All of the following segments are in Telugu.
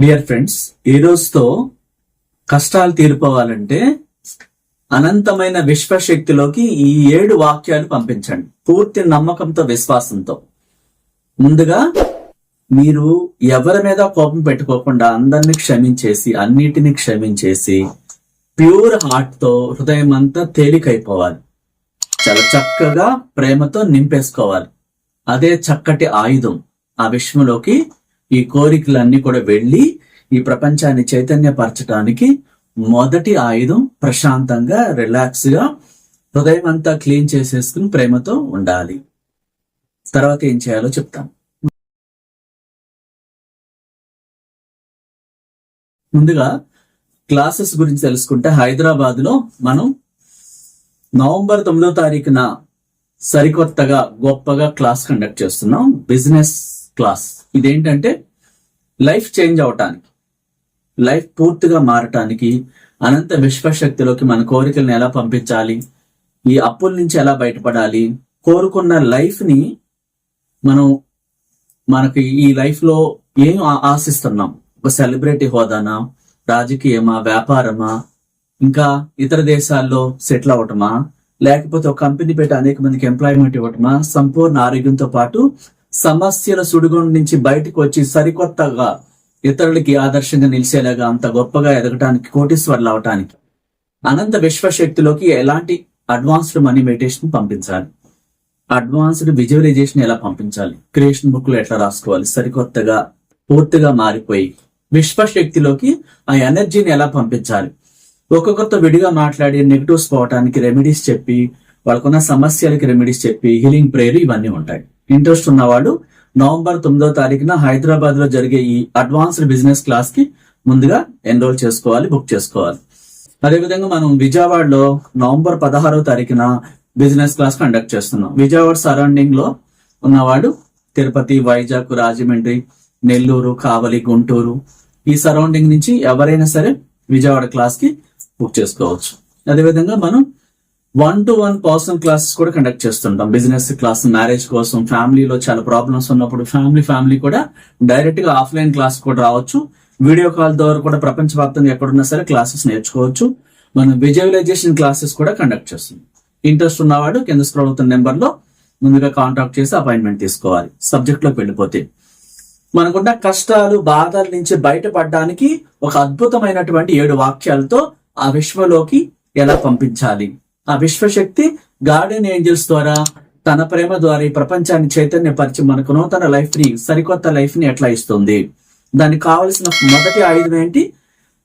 డియర్ ఫ్రెండ్స్ ఈ రోజుతో కష్టాలు తీరిపోవాలంటే అనంతమైన విశ్వశక్తిలోకి ఈ ఏడు వాక్యాలు పంపించండి. పూర్తి నమ్మకంతో విశ్వాసంతో. ముందుగా మీరు ఎవరి మీద కోపం పెట్టుకోకుండా అందరిని క్షమించేసి అన్నిటిని క్షమించేసి ప్యూర్ హార్ట్తో హృదయం అంతా తేలికైపోవాలి. చాలా చక్కగా ప్రేమతో నింపేసుకోవాలి. అదే చక్కటి ఆయుధం ఆ విశ్వంలోకి ఈ కోరికలన్నీ కూడా వెళ్ళి ఈ ప్రపంచాన్ని చైతన్యపరచడానికి మొదటి ఆయుధం ప్రశాంతంగా రిలాక్స్గా హృదయం అంతా క్లీన్ చేసేసుకుని ప్రేమతో ఉండాలి. తర్వాత ఏం చేయాలో చెప్తాం. ముందుగా క్లాసెస్ గురించి తెలుసుకుంటే హైదరాబాద్లో మనం నవంబర్ తొమ్మిదో తారీఖున సరికొత్తగా గొప్పగా క్లాస్ కండక్ట్ చేస్తున్నాం. Business class. ఇదేంటంటే లైఫ్ చేంజ్ అవటానికి లైఫ్ పూర్తిగా మారటానికి అనంత విశ్వశక్తిలోకి మన కోరికలను ఎలా పంపించాలి ఈ అప్పుల నుంచి ఎలా బయటపడాలి కోరుకున్న లైఫ్ని మనం మనకి ఈ లైఫ్లో ఏం ఆశిస్తున్నాం. ఒక సెలబ్రిటీ హోదానా రాజకీయమా వ్యాపారమా ఇంకా ఇతర దేశాల్లో సెటిల్ అవటమా లేకపోతే ఒక కంపెనీ పెట్టి అనేక మందికి ఎంప్లాయ్మెంట్ ఇవ్వటమా సంపూర్ణ ఆరోగ్యంతో పాటు సమస్యల సుడిగుండు నుంచి బయటకు వచ్చి సరికొత్తగా ఇతరులకి ఆదర్శంగా నిలిచేలాగా అంత గొప్పగా ఎదగటానికి కోటీశ్వర్లు అవటానికి అనంత విశ్వశక్తిలోకి ఎలాంటి అడ్వాన్స్డ్ మనీ మెడిటేషన్ పంపించాలి? అడ్వాన్స్డ్ విజువలైజేషన్ ఎలా పంపించాలి? క్రియేషన్ బుక్లో ఎట్లా రాసుకోవాలి? సరికొత్తగా పూర్తిగా మారిపోయి విశ్వశక్తిలోకి ఆ ఎనర్జీని ఎలా పంపించాలి? ఒక్కొక్కరితో విడిగా మాట్లాడి నెగిటివ్స్ పోవటానికి రెమెడీస్ చెప్పి వాళ్ళకున్న సమస్యలకి రెమెడీస్ చెప్పి హీలింగ్ ప్రేయర్ ఇవన్నీ ఉంటాయి. ఇంట్రెస్ట్ ఉన్నవాడు నవంబర్ తొమ్మిదవ తారీఖున హైదరాబాద్లో జరిగే ఈ అడ్వాన్స్డ్ బిజినెస్ క్లాస్కి ముందుగా ఎన్రోల్ చేసుకోవాలి బుక్ చేసుకోవాలి. అదేవిధంగా మనం విజయవాడలో నవంబర్ పదహారో తారీఖున బిజినెస్ క్లాస్ కండక్ట్ చేస్తున్నాం. విజయవాడ సరౌండింగ్లో ఉన్నవాడు తిరుపతి వైజాగ్ రాజమండ్రి నెల్లూరు కావలి గుంటూరు ఈ సరౌండింగ్ నుంచి ఎవరైనా సరే విజయవాడ క్లాస్కి బుక్ చేసుకోవచ్చు. అదేవిధంగా మనం one to one personal classes కూడా కండక్ట్ చేస్తుంటాం. బిజినెస్ క్లాస్ మ్యారేజ్ కోసం ఫ్యామిలీలో చాలా ప్రాబ్లమ్స్ ఉన్నప్పుడు ఫ్యామిలీ ఫ్యామిలీ కూడా డైరెక్ట్గా ఆఫ్లైన్ క్లాస్ కూడా రావచ్చు. వీడియో కాల్ ద్వారా కూడా ప్రపంచవ్యాప్తంగా ఎక్కడున్నా సరే క్లాసెస్ నేర్చుకోవచ్చు. మనం విజువలైజేషన్ క్లాసెస్ కూడా కండక్ట్ చేస్తుంది ఇంట్రెస్ట్ ఉన్నవాడు కింద స్క్రోల్ అవుతున్న నెంబర్లో ముందుగా కాంటాక్ట్ చేసి అపాయింట్మెంట్ తీసుకోవాలి. సబ్జెక్ట్లోకి వెళ్ళిపోతే మనకున్న కష్టాలు బాధల నుంచి బయటపడడానికి ఒక అద్భుతమైనటువంటి ఏడు వాక్యాలతో ఆ విశ్వలోకి ఎలా పంపించాలి? ఆ విశ్వశక్తి గార్డెన్ ఏంజల్స్ ద్వారా తన ప్రేమ ద్వారా ఈ ప్రపంచాన్ని చైతన్యపరిచి మనకు నూతన లైఫ్ని సరికొత్త లైఫ్ని ఎట్లా ఇస్తుంది? దానికి కావలసిన మొదటి ఆయుధం ఏంటి?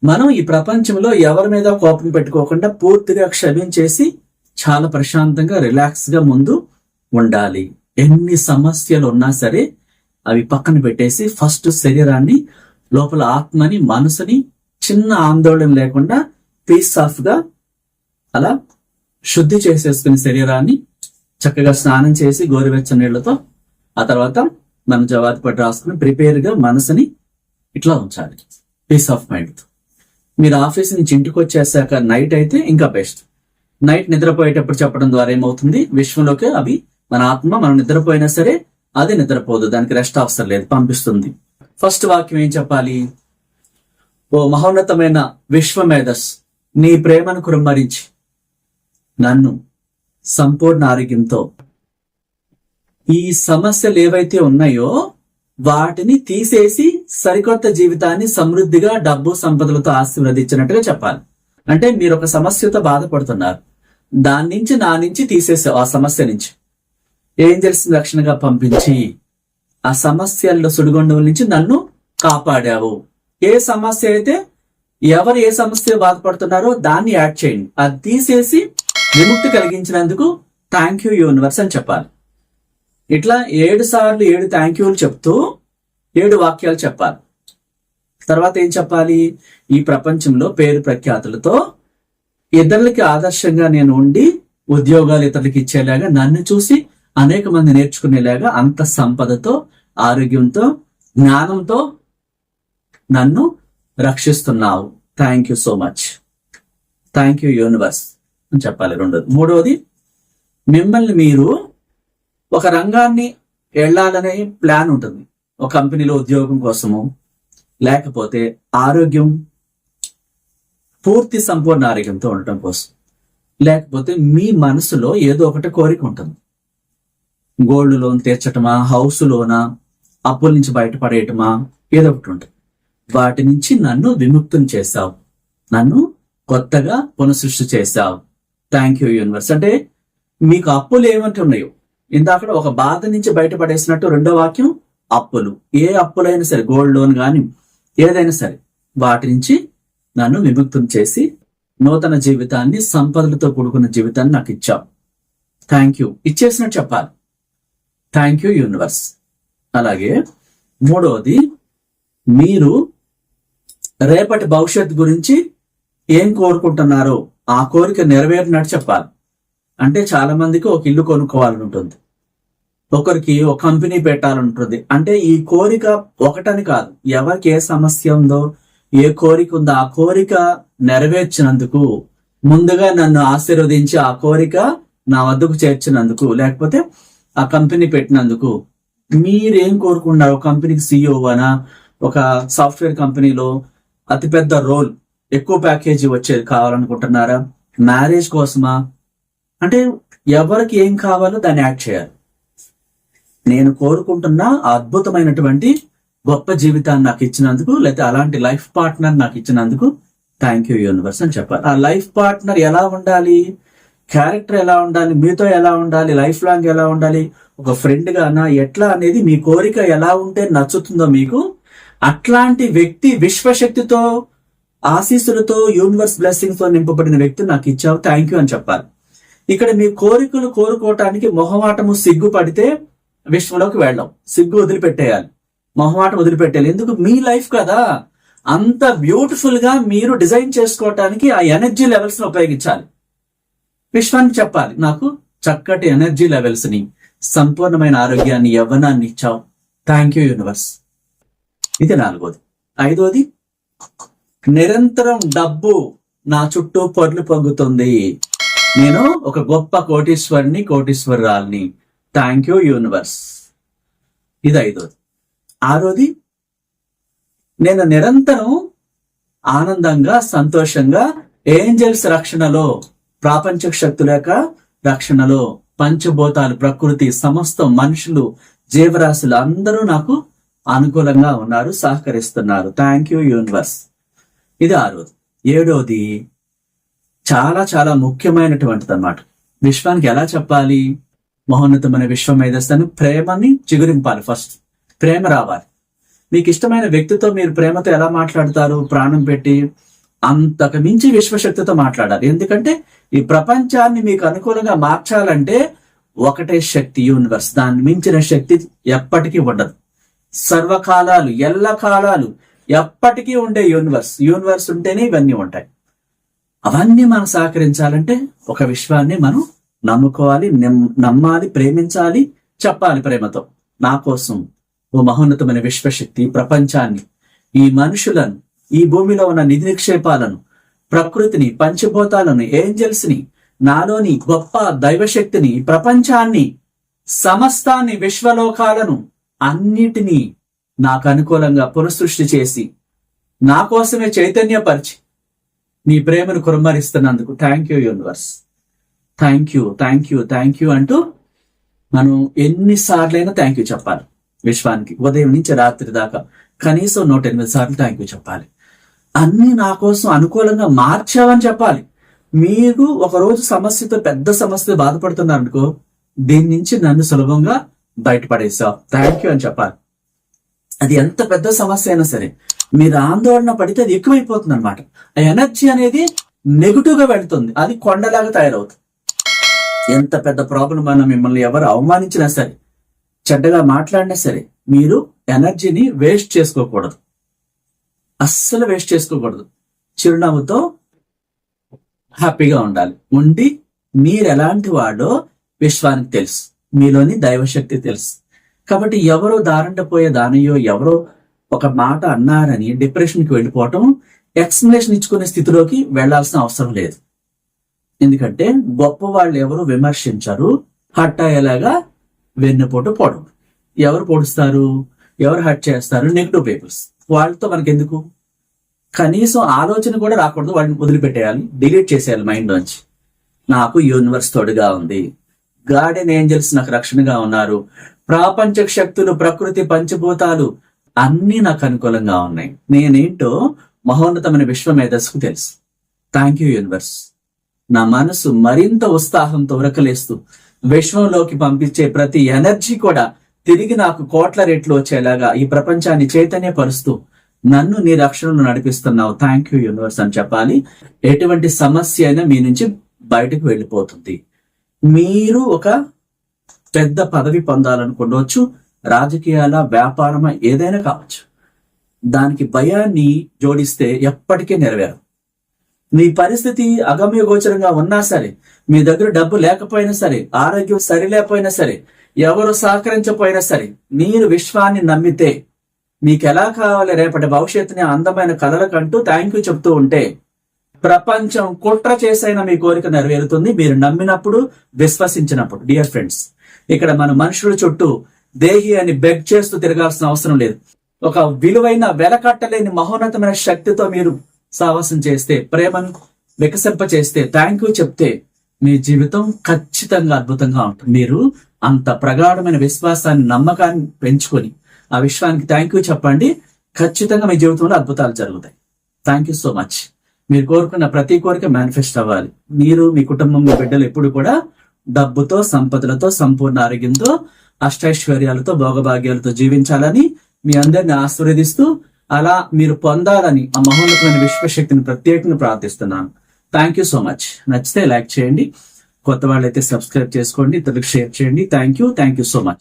మనం ఈ ప్రపంచంలో ఎవరి మీద కోపం పెట్టుకోకుండా పూర్తిగా క్షమించేసి చాలా ప్రశాంతంగా రిలాక్స్గా ముందు ఉండాలి. ఎన్ని సమస్యలు ఉన్నా సరే అవి పక్కన పెట్టేసి ఫస్ట్ శరీరాన్ని లోపల ఆత్మని మనసుని చిన్న ఆందోళన లేకుండా పీస్ ఆఫ్గా అలా శుద్ధి చేసేసుకుని శరీరాన్ని చక్కగా స్నానం చేసి గోరువెచ్చని నీళ్ళతో ఆ తర్వాత మనం జవాబు పట్టు రాసుకుని ప్రిపేర్గా మనసుని ఇట్లా ఉంచాలి. పీస్ ఆఫ్ మైండ్తో మీరు ఆఫీస్ నుంచి ఇంటికి వచ్చేసాక నైట్ అయితే ఇంకా బెస్ట్ నైట్ నిద్రపోయేటప్పుడు చెప్పడం ద్వారా ఏమవుతుంది? విశ్వంలోకి అవి మన ఆత్మ మనం నిద్రపోయినా సరే అది నిద్రపోదు. దానికి రెస్ట్ అవసరం లేదు పంపిస్తుంది. ఫస్ట్ వాక్యం ఏం చెప్పాలి? ఓ మహోన్నతమైన విశ్వమేధస్ నీ ప్రేమను కురుమరించి నన్ను సంపూర్ణ ఆరోగ్యంతో. ఈ సమస్యలు ఏవైతే ఉన్నాయో వాటిని తీసేసి సరికొత్త జీవితాన్ని సమృద్ధిగా డబ్బు సంపదలతో ఆశీర్వదించినట్టుగా చెప్పాలి. అంటే మీరు ఒక సమస్యతో బాధపడుతున్నారు. దాని నుంచి నా నుంచి తీసేసావు ఆ సమస్య నుంచి. ఏంజల్స్ రక్షణగా పంపించి ఆ సమస్యల్లో సుడిగుండం నుంచి నన్ను కాపాడావు. ఏ సమస్య అయితే ఎవరు ఏ సమస్య బాధపడుతున్నారో దాన్ని యాడ్ చేయండి. అది తీసేసి విముక్తి కలిగించినందుకు థ్యాంక్ యూ యూనివర్స్ అని చెప్పాలి. ఇట్లా ఏడు సార్లు ఏడు థ్యాంక్ యూలు చెప్తూ ఏడు వాక్యాలు చెప్పాలి. తర్వాత ఏం చెప్పాలి? ఈ ప్రపంచంలో పేరు ప్రఖ్యాతులతో ఇతరులకి ఆదర్శంగా నేను ఉండి ఉద్యోగాలు ఇతరులకి ఇచ్చేలాగా నన్ను చూసి అనేక మంది నేర్చుకునేలాగా అంత సంపదతో ఆరోగ్యంతో జ్ఞానంతో నన్ను రక్షిస్తున్నావు. Thank you so much thank you universe అని చెప్పాలి రెండోది. మూడోది మిమ్మల్ని మీరు ఒక రంగాన్ని వెళ్ళాలనే ప్లాన్ ఉంటుంది. ఒక కంపెనీలో ఉద్యోగం కోసము లేకపోతే ఆరోగ్యం పూర్తి సంపూర్ణ ఆరోగ్యంతో ఉండటం కోసం లేకపోతే మీ మనసులో ఏదో ఒకటి కోరిక ఉంటుంది. గోల్డ్ లోన్ తీర్చటమా హౌస్ లోనా అప్పుల నుంచి బయటపడేయటమా ఏదో ఒకటి ఉంటుంది. వాటి నుంచి నన్ను విముక్తం చేశావు. నన్ను కొత్తగా పునఃసృష్టి చేశావు. థ్యాంక్ యూ యూనివర్స్ అంటే మీకు అప్పులు ఏమంటే ఉన్నాయో? ఇందాక ఒక బాధ నుంచి బయటపడేసినట్టు రెండో వాక్యం అప్పులు. ఏ అప్పులైనా సరే గోల్డ్ లోన్ కానీ ఏదైనా సరే వాటి నుంచి నన్ను విముక్తం చేసి నూతన జీవితాన్ని సంపదలతో కూడుకున్న జీవితాన్ని నాకు ఇచ్చావు. థ్యాంక్ యూ ఇచ్చేసినట్టు చెప్పాలి. థ్యాంక్ యూ యూనివర్స్ అలాగే మూడవది మీరు రేపటి భవిష్యత్తు గురించి ఏం కోరుకుంటున్నారో? ఆ కోరిక నెరవేరినట్టు చెప్పాలి. అంటే చాలా మందికి ఒక ఇల్లు కొనుక్కోవాలని ఉంటుంది ఒకరికి ఒక కంపెనీ పెట్టాలంటుంది అంటే ఈ కోరిక ఒకటని కాదు. ఎవరికి ఏ సమస్య ఉందో ఏ కోరిక ఉందో ఆ కోరిక నెరవేర్చినందుకు ముందుగా నన్ను ఆశీర్వదించి ఆ కోరిక నా వద్దకు చేర్చినందుకు లేకపోతే ఆ కంపెనీ పెట్టినందుకు మీరేం కోరుకున్నారు కంపెనీకి సీఈఓ అనా ఒక సాఫ్ట్వేర్ కంపెనీలో అతిపెద్ద రోల్ ఎక్కువ ప్యాకేజీ వచ్చేది కావాలనుకుంటున్నారా? మ్యారేజ్ కోసమా? అంటే ఎవరికి ఏం కావాలో దాన్ని యాక్ట్ చేయాలి. నేను కోరుకుంటున్న అద్భుతమైనటువంటి గొప్ప జీవితాన్ని నాకు ఇచ్చినందుకు లేకపోతే అలాంటి లైఫ్ పార్ట్నర్ నాకు ఇచ్చినందుకు థ్యాంక్ యూ యూనివర్స్ అని చెప్పాలి. ఆ లైఫ్ పార్ట్నర్ ఎలా ఉండాలి? క్యారెక్టర్ ఎలా ఉండాలి? మీతో ఎలా ఉండాలి? లైఫ్ లాంగ్ ఎలా ఉండాలి? ఒక ఫ్రెండ్ గానా ఎట్లా అనేది మీ కోరిక ఎలా ఉంటే నచ్చుతుందో మీకు అట్లాంటి వ్యక్తి విశ్వశక్తితో ఆశీస్సులతో యూనివర్స్ బ్లెస్సింగ్స్తో నింపబడిన వ్యక్తి నాకు ఇచ్చావు థ్యాంక్ యూ అని చెప్పాలి. ఇక్కడ మీ కోరికలు కోరుకోవటానికి మొహమాటము సిగ్గు పడితే విశ్వంలోకి వెళ్ళాం. సిగ్గు వదిలిపెట్టేయాలి. మొహమాటం వదిలిపెట్టేయాలి. ఎందుకు? మీ లైఫ్ కదా. అంత బ్యూటిఫుల్గా మీరు డిజైన్ చేసుకోవటానికి ఆ ఎనర్జీ లెవెల్స్ని ఉపయోగించాలి. విశ్వానికి చెప్పాలి నాకు చక్కటి ఎనర్జీ లెవెల్స్ని సంపూర్ణమైన ఆరోగ్యాన్ని యవ్వనాన్ని ఇచ్చావు. థ్యాంక్ యూ యూనివర్స్ ఇది నాలుగోది. ఐదోది నిరంతరం డబ్బు నా చుట్టూ పొర్లు పొంగుతుంది. నేను ఒక గొప్ప కోటీశ్వరిని కోటీశ్వరాల్ని థ్యాంక్ యూ యూనివర్స్ ఇది ఐదోది ఆరోది నేను నిరంతరం ఆనందంగా సంతోషంగా ఏంజల్స్ రక్షణలో ప్రాపంచక శక్తుల యొక్క రక్షణలో పంచభూతాలు ప్రకృతి సమస్తం మనుషులు జీవరాశులు అందరూ నాకు అనుకూలంగా ఉన్నారు సహకరిస్తున్నారు. థ్యాంక్ యూ యూనివర్స్ ఇది ఆరోది ఏడోది చాలా చాలా ముఖ్యమైనటువంటిది అన్నమాట విశ్వానికి ఎలా చెప్పాలి? మహోన్నతమైన విశ్వ మేధస్సును ప్రేమని చిగురింపాలి ఫస్ట్. ప్రేమ రావాలి. మీకు ఇష్టమైన వ్యక్తితో మీరు ప్రేమతో ఎలా మాట్లాడతారు? ప్రాణం పెట్టి అంతకు మించి విశ్వశక్తితో మాట్లాడాలి. ఎందుకంటే ఈ ప్రపంచాన్ని మీకు అనుకూలంగా మార్చాలంటే ఒకటే శక్తి యూనివర్స్. దాన్ని మించిన శక్తి ఎప్పటికీ ఉండదు. సర్వకాలాలు ఎల్ల కాలాలు ఎప్పటికీ ఉండే యూనివర్స్ యూనివర్స్ ఉంటేనే ఇవన్నీ ఉంటాయి. అవన్నీ మనం సహకరించాలంటే ఒక విశ్వాన్ని మనం నమ్ముకోవాలి నమ్- నమ్మాలి ప్రేమించాలి చెప్పాలి ప్రేమతో. నా కోసం ఓ మహోన్నతమైన విశ్వశక్తి ప్రపంచాన్ని ఈ మనుషులను ఈ భూమిలో ఉన్న నిధి నిక్షేపాలను ప్రకృతిని పంచభూతాలను ఏంజల్స్ని నాలోని గొప్ప దైవశక్తిని ప్రపంచాన్ని సమస్తాన్ని విశ్వలోకాలను అన్నిటినీ నాకు అనుకూలంగా పునఃసృష్టి చేసి నా కోసమే చైతన్యపరిచి నీ ప్రేమను కురమరిస్తున్నందుకు thank you universe thank you thank you thank you అంటూ మనం ఎన్నిసార్లైనా థ్యాంక్ యూ చెప్పాలి. విశ్వానికి ఉదయం నుంచి రాత్రి దాకా కనీసం నూట ఎనిమిది సార్లు థ్యాంక్ యూ చెప్పాలి. అన్ని నా కోసం అనుకూలంగా మార్చావని చెప్పాలి. మీరు ఒక రోజు సమస్యతో పెద్ద సమస్యతో బాధపడుతున్నారనుకో దీని నుంచి నన్ను సులభంగా బయటపడేసావు. థ్యాంక్ యూ అని చెప్పాలి. అది ఎంత పెద్ద సమస్య అయినా సరే మీరు ఆందోళన పడితే అది ఎక్కువైపోతుంది అనమాట ఆ ఎనర్జీ అనేది నెగిటివ్గా వెళుతుంది. అది కొండలాగా తయారవుతుంది. ఎంత పెద్ద ప్రాబ్లం అయినా మిమ్మల్ని ఎవరు అవమానించినా సరే చెడ్డగా మాట్లాడినా సరే మీరు ఎనర్జీని వేస్ట్ చేసుకోకూడదు. అస్సలు వేస్ట్ చేసుకోకూడదు. చిరునవ్వుతో హ్యాపీగా ఉండాలి. ఉండి మీరు ఎలాంటి వాడో విశ్వానికి తెలుసు. మీలోని దైవశక్తి తెలుసు. కాబట్టి ఎవరో దారండపోయే దానయ్యో ఎవరో ఒక మాట అన్నారని డిప్రెషన్కి వెళ్ళిపోవటం ఎక్స్ప్లెనేషన్ ఇచ్చుకునే స్థితిలోకి వెళ్ళాల్సిన అవసరం లేదు. ఎందుకంటే గొప్ప వాళ్ళు ఎవరు విమర్శించరు. హట్ అయ్యేలాగా వెన్నుపోటు పొడవు ఎవరు పొడుస్తారు? ఎవరు హట్ చేస్తారు? నెగిటివ్ పీపుల్స్ వాళ్ళతో మనకి ఎందుకు కనీసం ఆలోచన కూడా రాకూడదు. వాళ్ళని వదిలిపెట్టేయాలి. డిలీట్ చేసేయాలి మైండ్ నుంచి నాకు యూనివర్స్ తోడుగా ఉంది. గార్డెన్ ఏంజల్స్ నాకు రక్షణగా ఉన్నారు. ప్రాపంచ శక్తులు ప్రకృతి పంచభూతాలు అన్నీ నాకు అనుకూలంగా ఉన్నాయి. నేనేంటో మహోన్నతమైన విశ్వ మేధస్సుకు తెలుసు. థ్యాంక్ యూ యూనివర్స్ నా మనసు మరింత ఉత్సాహంతో ఉరకలేస్తూ విశ్వంలోకి పంపించే ప్రతి ఎనర్జీ కూడా తిరిగి నాకు కోట్ల రేట్లు వచ్చేలాగా ఈ ప్రపంచాన్ని చైతన్యపరుస్తూ నన్ను నీ రక్షణను నడిపిస్తున్నావు. థ్యాంక్ యూ యూనివర్స్ అని చెప్పాలి. ఎటువంటి సమస్య అయినా మీ నుంచి బయటకు వెళ్ళిపోతుంది. మీరు ఒక పెద్ద పదవి పొందాలనుకుండవచ్చు రాజకీయాల వ్యాపారమా ఏదైనా కావచ్చు. దానికి భయాన్ని జోడిస్తే ఎప్పటికీ నెరవేరు మీ పరిస్థితి అగమ్య గోచరంగా ఉన్నా సరే మీ దగ్గర డబ్బు లేకపోయినా సరే ఆరోగ్యం సరిలేకపోయినా సరే ఎవరు సహకరించకపోయినా సరే మీరు విశ్వాన్ని నమ్మితే మీకు ఎలా కావాలి రేపటి భవిష్యత్తుని అందమైన కథలకంటూ థ్యాంక్ యూ చెప్తూ ఉంటే ప్రపంచం కుట్ర చేసైనా మీ కోరిక నెరవేరుతుంది. మీరు నమ్మినప్పుడు విశ్వసించినప్పుడు. డియర్ ఫ్రెండ్స్ ఇక్కడ మన మనుషుల చుట్టూ దేహి అని బెగ్ చేస్తూ తిరగాల్సిన అవసరం లేదు. ఒక విలువైన వెలకట్టలేని మహోన్నతమైన శక్తితో మీరు సావాసం చేస్తే ప్రేమను వికసింప చేస్తే థ్యాంక్ యూ చెప్తే మీ జీవితం ఖచ్చితంగా అద్భుతంగా ఉంటుంది. మీరు అంత ప్రగాఢమైన విశ్వాసాన్ని నమ్మకాన్ని పెంచుకొని ఆ విశ్వానికి థ్యాంక్ యూ చెప్పండి. ఖచ్చితంగా మీ జీవితంలో అద్భుతాలు జరుగుతాయి. థ్యాంక్ యూ సో మచ్ మీరు కోరుకున్న ప్రతి కోరిక మేనిఫెస్ట్ అవ్వాలి. మీరు మీ కుటుంబం మీ బిడ్డలు ఎప్పుడు కూడా డబ్బుతో సంపదలతో సంపూర్ణ ఆరోగ్యంతో అష్టైశ్వర్యాలతో భోగభాగ్యాలతో జీవించాలని మీ అందరిని ఆశీర్వదిస్తూ అలా మీరు పొందాలని ఆ మహోన్నతమైన విశ్వశక్తిని ప్రత్యేకంగా ప్రార్థిస్తున్నాను. థ్యాంక్ యూ సో మచ్ నచ్చితే లైక్ చేయండి. కొత్త వాళ్ళైతే సబ్స్క్రైబ్ చేసుకోండి. ఇతరులకు షేర్ చేయండి. Thank you thank you so much